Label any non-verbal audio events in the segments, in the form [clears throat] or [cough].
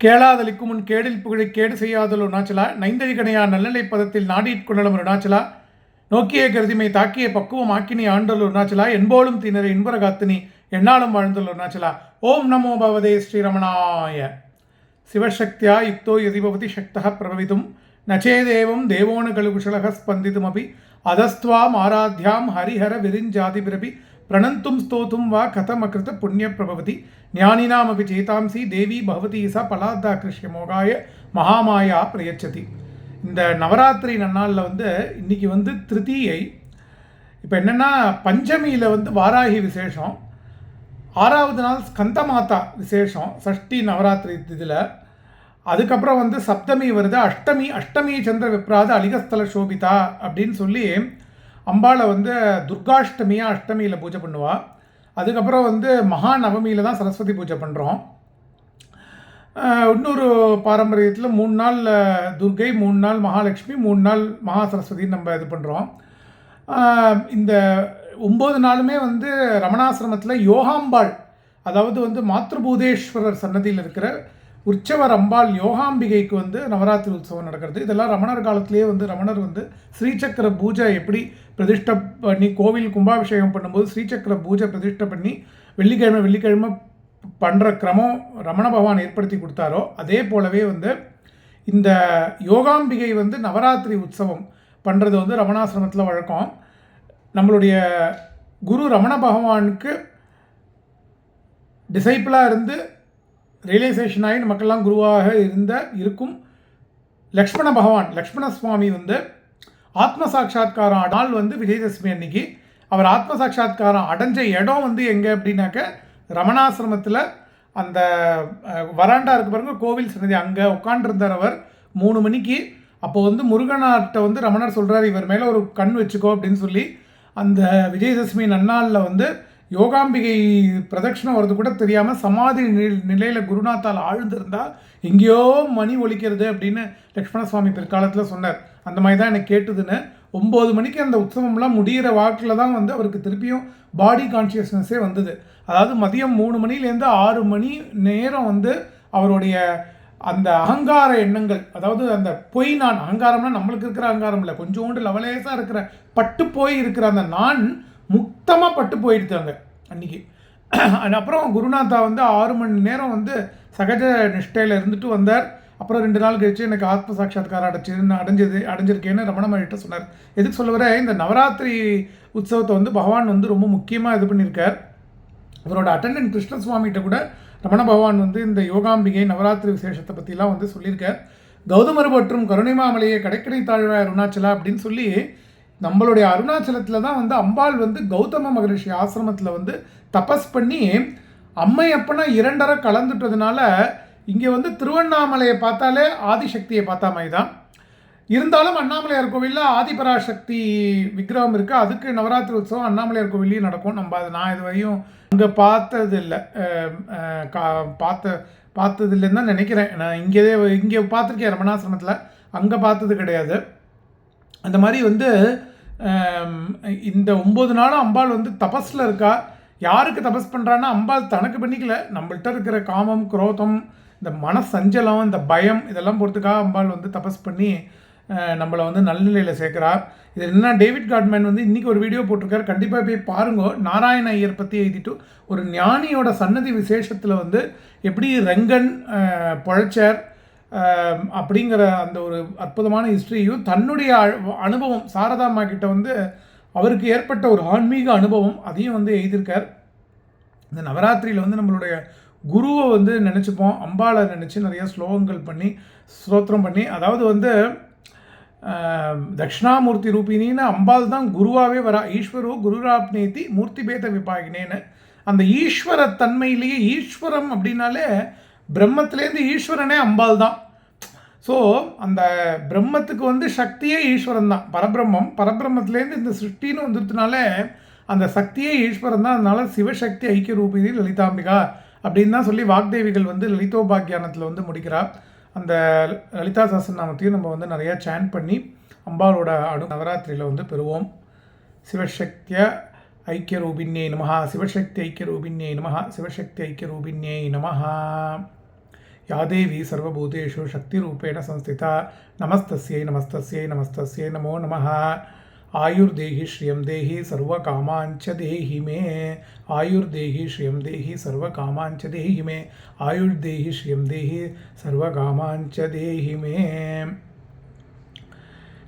கேளாதலிக்கும் முன் கேடில் புகழை கேடு செய்யாதல் அருணாச்சலா நைந்தழிகணையா நல்லநிலை பதத்தில் நாடியிற்கொள்ளலும் அருணாச்சலா நோக்கிய கருதிமை தாக்கிய பக்குவம் ஆக்கினி ஆண்டல் அருணாச்சலா என்போலும் திணற இன்பர காத்தினி என்னாலும் வாழ்ந்தல் அருணாச்சலா ஓம் நமோ பவதே ஸ்ரீரமணாய. சிவசக்தியா யுக்தோ யதிபவதி சக்தः பிரபவிதும். நச்சேதேவம் தேவோன கலுகுஷலக ஸ்பந்திதுமபி. அதஸ்துவாம் ஆராத்யாம் ஹரிஹர விரிஞ்சாதிபிரபி பிரணந்தும் ஸ்தோதும் வா கதமகிருத புண்ணிய பிரபவதி ஞானினாமபி சேதாம்சி தேவி பகவதி சா பலாத்தா கிருஷ்ய மோகாய மகாமாயா பிரயச்சதி இந்த நவராத்திரி நன்னாளில் வந்து இன்னைக்கு வந்து திருத்தீயை இப்போ என்னென்னா பஞ்சமியில் வந்து வாராகி விசேஷம் ஆறாவது நாள் ஸ்கந்தமாதா விசேஷம் சஷ்டி நவராத்திரி இதில். அதுக்கப்புறம் வந்து சப்தமி வருது அஷ்டமி அஷ்டமி சந்திர விப்ராத அலிகஸ்தல சோபிதா அப்படின்னு சொல்லி அம்பாளை வந்து துர்காஷ்டமியாக அஷ்டமியில் பூஜை பண்ணுவாள் அதுக்கப்புறம் வந்து மகா நவமியில் தான் சரஸ்வதி பூஜை பண்ணுறோம் இன்னொரு பாரம்பரியத்தில் மூணு நாள் துர்கை மூணு நாள் மகாலட்சுமி மூணு நாள் மகா சரஸ்வதி நம்ம இது பண்ணுறோம் இந்த ஒம்பது நாளுமே வந்து ரமணாசிரமத்தில் யோகாம்பாள் அதாவது வந்து மாத்ருபூதேஸ்வரர் சன்னதியில் இருக்கிற உற்சவர் அம்பாள் யோகாம்பிகைக்கு வந்து நவராத்திரி உற்சவம் நடக்கிறது. இதெல்லாம் ரமணர் காலத்திலேயே வந்து ரமணர் வந்து ஸ்ரீசக்கர பூஜை எப்படி பிரதிஷ்டை பண்ணி கோவில் கும்பாபிஷேகம் பண்ணும்போது ஸ்ரீசக்கர பூஜை பிரதிஷ்ட பண்ணி வெள்ளிக்கிழமை வெள்ளிக்கிழமை பண்ணுற கிரமம் ரமண பகவான் ஏற்படுத்தி கொடுத்தாரோ அதே போலவே வந்து இந்த யோகாம்பிகை வந்து நவராத்திரி உற்சவம் பண்ணுறது வந்து ரமணாசிரமத்தில் வழக்கம். நம்மளுடைய குரு ரமண பகவானுக்கு டிசைப்பிளாக இருந்து ரியலைசேஷன் ஆகி நமக்கெல்லாம் குருவாக இருந்த இருக்கும் லக்ஷ்மண பகவான் லக்ஷ்மண சுவாமி வந்து ஆத்ம சாட்சா்காரம் நாள் வந்து விஜயதசமி அன்னைக்கு அவர் ஆத்ம சாட்சா்காரம் அடைஞ்ச இடம் வந்து எங்கே அப்படின்னாக்க ரமணாசிரமத்தில் அந்த வராண்டா இருக்கு பாருங்க கோவில் சன்னதி. அங்கே உட்காண்டிருந்தார் அவர் மூணு மணிக்கு. அப்போ வந்து முருகனார்ட்ட வந்து ரமணர் சொல்கிறார் இவர் மேலே ஒரு கண் வச்சுக்கோ அப்படின்னு சொல்லி அந்த விஜயதசமி நன்னாளில் வந்து யோகாம்பிகை பிரதட்சணம் வர்றது கூட தெரியாமல் சமாதி நிலையில் குருநாத்தால் ஆழ்ந்திருந்தால் எங்கேயோ மணி ஒலிக்கிறது அப்படின்னு லக்ஷ்மண சுவாமி பிற்காலத்தில் சொன்னார். அந்த மாதிரி தான் எனக்கு கேட்டுதுன்னு ஒம்பது மணிக்கு அந்த உற்சவம்லாம் முடிகிற வாக்கில் தான் வந்து அவருக்கு திருப்பியும் பாடி கான்ஷியஸ்னஸே வந்தது. அதாவது மதியம் மூணு மணிலேருந்து ஆறு மணி நேரம் வந்து அவருடைய அந்த அகங்கார எண்ணங்கள் அதாவது அந்த பொய் நான் அகங்காரம்னா நம்மளுக்கு இருக்கிற அகங்காரம் இல்லை கொஞ்சோண்டு லவலேசாக இருக்கிற பட்டு போய் இருக்கிற அந்த நான் சுத்தமாக பட்டு போயிடுத்தாங்க அன்றைக்கி and [clears throat] அப்புறம் குருநாதா வந்து ஆறு மணி நேரம் வந்து சகஜ நிஷ்டையில் இருந்துட்டு வந்தார். அப்புறம் ரெண்டு நாள் கழிச்சு எனக்கு ஆத்ம சாட்சாத்காரம் அடைச்சு அடைஞ்சது அடைஞ்சிருக்கேன்னு ரமண மகிட்ட சொன்னார். எதுக்கு சொல்ல வர இந்த நவராத்திரி உற்சவத்தை வந்து பகவான் வந்து ரொம்ப முக்கியமாக இது பண்ணியிருக்கார். இவரோட அட்டண்டன்ட் கிருஷ்ணசுவாமிகிட்ட கூட ரமண பகவான் வந்து இந்த யோகாம்பிகை நவராத்திரி விசேஷத்தை பற்றிலாம் வந்து சொல்லியிருக்கார். கௌதமர் மற்றும் கருணைமாமலையை கடைக்கடை தாழ்வாய் அருணாச்சலா அப்படின்னு சொல்லி நம்மளுடைய அருணாச்சலத்தில் தான் வந்து அம்பாள் வந்து கௌதம மகரிஷி ஆசிரமத்தில் வந்து தபஸ் பண்ணி அம்மை அப்பனா இரண்டரை கலந்துட்டதுனால இங்கே வந்து திருவண்ணாமலையை பார்த்தாலே ஆதிசக்தியை பார்த்தா மாதிரி தான். இருந்தாலும் அண்ணாமலையார் கோவிலில் ஆதிபராசக்தி விக்கிரகம் இருக்குது அதுக்கு நவராத்திரி உற்சவம் அண்ணாமலையார் கோவிலையும் நடக்கும். நம்ம அது நான் இது வரையும் அங்கே பார்த்தது இல்லை கா பார்த்த பார்த்தது இல்லைன்னு தான் நினைக்கிறேன். நான் இங்கே இங்கே பார்த்துருக்கேன் ரமணாசிரமத்தில். அங்கே பார்த்தது கிடையாது. அந்த மாதிரி வந்து இந்த ஒம்பது நாளும் அம்பாள் வந்து தபஸில் இருக்கா? யாருக்கு தபஸ் பண்ணுறான்னா அம்பாள் தனக்கு பண்ணிக்கல. நம்மள்கிட்ட இருக்கிற காமம் குரோதம் இந்த மன சஞ்சலம் இந்த பயம் இதெல்லாம் பொறுத்துக்காக அம்பாள் வந்து தபஸ் பண்ணி நம்மளை வந்து நல்நிலையில் சேர்க்குறா. இது என்ன டேவிட் காட்மேன் வந்து இன்றைக்கி ஒரு வீடியோ போட்டிருக்காரு. கண்டிப்பாக போய் பாருங்க. நாராயண ஐயர் பற்றி எழுதிட்டு ஒரு ஞானியோட சன்னதி விசேஷத்தில் வந்து எப்படி ரெங்கன் அஹ், பொழைச்சார் அப்படிங்கிற அந்த ஒரு அற்புதமான ஹிஸ்ட்ரியையும் தன்னுடைய அனுபவம் சாரதாம்மா கிட்ட வந்து அவருக்கு ஏற்பட்ட ஒரு ஆன்மீக அனுபவம் அதையும் வந்து எழுதியிருக்கார். இந்த நவராத்திரியில் வந்து நம்மளுடைய குருவை வந்து நினச்சிப்போம் அம்பாளை நினச்சி நிறைய ஸ்லோகங்கள் பண்ணி ஸ்தோத்திரம் பண்ணி அதாவது வந்து தட்சிணாமூர்த்தி ரூபினின்னு அம்பாள் தான் குருவாகவே வரா ஈஸ்வரோ குருராப்னேத்தி மூர்த்தி பேத விபாகினேன்னு. அந்த ஈஸ்வர தன்மையிலேயே ஈஸ்வரம் அப்படின்னாலே பிரம்மத்திலேருந்து ஈஸ்வரனே அம்பாள் தான் ஸோ அந்த பிரம்மத்துக்கு வந்து சக்தியே ஈஸ்வரன் தான் பரபிரம்மம் பரபிரம்மத்திலேருந்து இந்த சிருஷ்டின்னு வந்துருதுனால அந்த சக்தியே ஈஸ்வரன் தான் அதனால சிவசக்தி ஐக்கிய ரூபிதி லலிதாம்பிகா அப்படின்னு தான் சொல்லி வாக்தேவிகள் வந்து லலிதோபாக்கியானத்தில் வந்து முடிக்கிறார். அந்த லலிதா சாஸ்திரநாமத்தையும் நம்ம வந்து நிறையா சேன் பண்ணி அம்பாளோட அடு நவராத்திரியில் வந்து பெறுவோம். சிவசக்திய ஐக்கியரூபிண்யை நமஹா சிவசக்தி ஐக்கிய ஐக்கியரூபிண்யை நமஹா சிவசக்தி ஐக்கிய ஐக்கியரூபிண்யை நமஹா. या देवी सर्वभूतेषु शक्तिरूपेण संस्थिता। नमस्तस्यै नमस्तस्यै नमस्तस्यै नमो नमः। आयुर्देहि श्रियं देहि सर्वकामाञ्च देहि मे। आयुर्देहि श्रियं देहि सर्वकामाञ्च देहि मे। आयुर्देहि श्रियं देहि सर्वकामाञ्च देहि मे।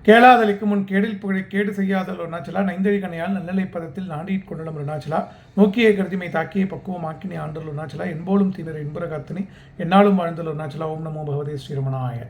கேளாதலிக்கு முன் கேடில் புகழை கேடு செய்யாதல் அருணாச்சலா நைந்தழி கணையால் நல்லலை பதத்தில் நாடியிற் கொண்டலும் அருணாச்சலா நோக்கிய கருதிமை தாக்கிய பக்குவம் ஆக்கினி ஆண்டல் அருணாச்சலா என்போலும் தீவிர இன்புரகாத்தினி என்னாலும் வாழ்ந்தல் அருணாச்சலா ஓம் நமோ பகவதே ஸ்ரீரமணாய.